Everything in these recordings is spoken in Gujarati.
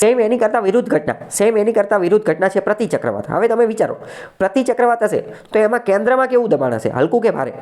સેમ એની કરતાં વિરુદ્ધ ઘટના. સેમ એની કરતાં વિરુદ્ધ ઘટના છે પ્રતિચક્રવાત હવે તમે વિચારો, પ્રતિ ચક્રવાત હશે, તો એમાં કેન્દ્રમાં કેવું દબાણ હશે? હલકું કે ભારે?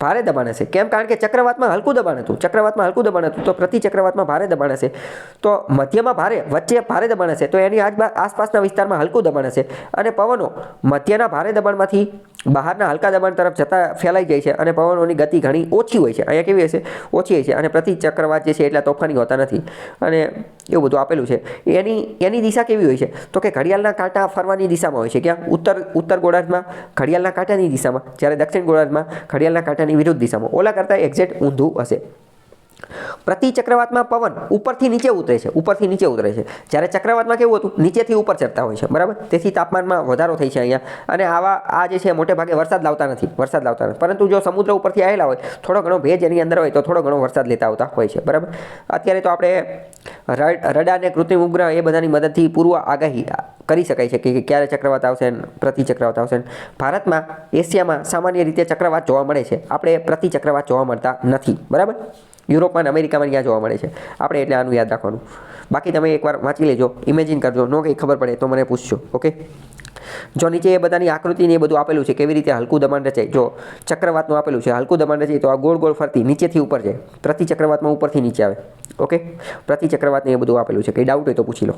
ભારે દબાણ હશે. કેમ? કારણ કે ચક્રવાતમાં હલકું દબાણ હતું. ચક્રવાતમાં હલકું દબાણ હતું, તો પ્રતિચક્રવાતમાં ભારે દબાણ હશે. તો મધ્યમાં ભારે, વચ્ચે ભારે દબાણ હશે, તો એની આસપાસના વિસ્તારમાં હલકું દબાણ હશે. અને પવનો મધ્યના ભારે દબાણમાંથી બહારના હલકા દબાણ તરફ જતાં ફેલાઈ જાય છે અને પવનોની ગતિ ઘણી ઓછી હોય છે. અહીંયા કેવી હશે? ઓછી હોય છે અને પ્રતિચક્રવાત જે છે એટલા તોફાની હોતા નથી. અને એવું બધું આપેલું છે. એની એની દિશા કેવી હોય છે? તો કે ઘડિયાળના કાંટા ફરવાની દિશામાં હોય છે. ક્યાં? ઉત્તર ઉત્તર ગોળાર્ધમાં, ઘડિયાળના કાંટાની દિશામાં. જ્યારે દક્ષિણ ગોળાર્ધમાં ઘડિયાળના કાંટાની વિરુદ્ધ દિશામાં. ઓલા કરતાં એક્ઝેક્ટ ઊંધું હશે. પ્રતિ ચક્રવાતમાં પવન ઉપરથી નીચે ઉતરે છે, ઉપરથી નીચે ઉતરે છે. જ્યારે ચક્રવાતમાં કેવું હતું? નીચેથી ઉપર ચડતા હોય છે, બરાબર? તેથી તાપમાનમાં વધારો થઈ છે અહીંયા. અને આવા, આ જે છે, મોટે ભાગે વરસાદ લાવતા નથી, વરસાદ લાવતા નથી. પરંતુ જો સમુદ્ર ઉપરથી આવેલા હોય, થોડો ઘણો ભેજ એની અંદર હોય, તો થોડો ઘણો વરસાદ લેતા આવતા હોય છે, બરાબર? અત્યારે તો આપણે ર- રડાર અને કૃત્રિમ ઉપગ્રહ એ બધાની મદદથી પૂર્વ આગાહી કરી શકાય છે કે ક્યારે ચક્રવાત આવશે પ્રતિ ચક્રવાત આવશે ભારતમાં એશિયામાં સામાન્ય રીતે ચક્રવાત જોવા મળે છે. આપણે પ્રતિ ચક્રવાત જોવા મળતા નથી, બરાબર? યુરોપમાં અને અમેરિકામાં ત્યાં જોવા મળે છે. આપણે એટલે આનું યાદ રાખવાનું. બાકી તમે એકવાર વાંચી લેજો ઇમેજિન કરજો, નો કંઈ ખબર પડે તો મને પૂછજો, ઓકે? જો નીચે એ બધાની આકૃતિ ને એ બધું આપેલું છે, કેવી રીતે હલકું દબાણ રચાય? જો ચક્રવાતનું આપેલું છે, હલકું દબાણ રચાય તો આ ગોળ ગોળ ફરતી નીચેથી ઉપર જાય. પ્રતિ ચક્રવાતમાં ઉપરથી નીચે આવે, ઓકે? પ્રતિ ચક્રવાતને એ બધું આપેલું છે, કંઈ ડાઉટ હોય તો પૂછી લો.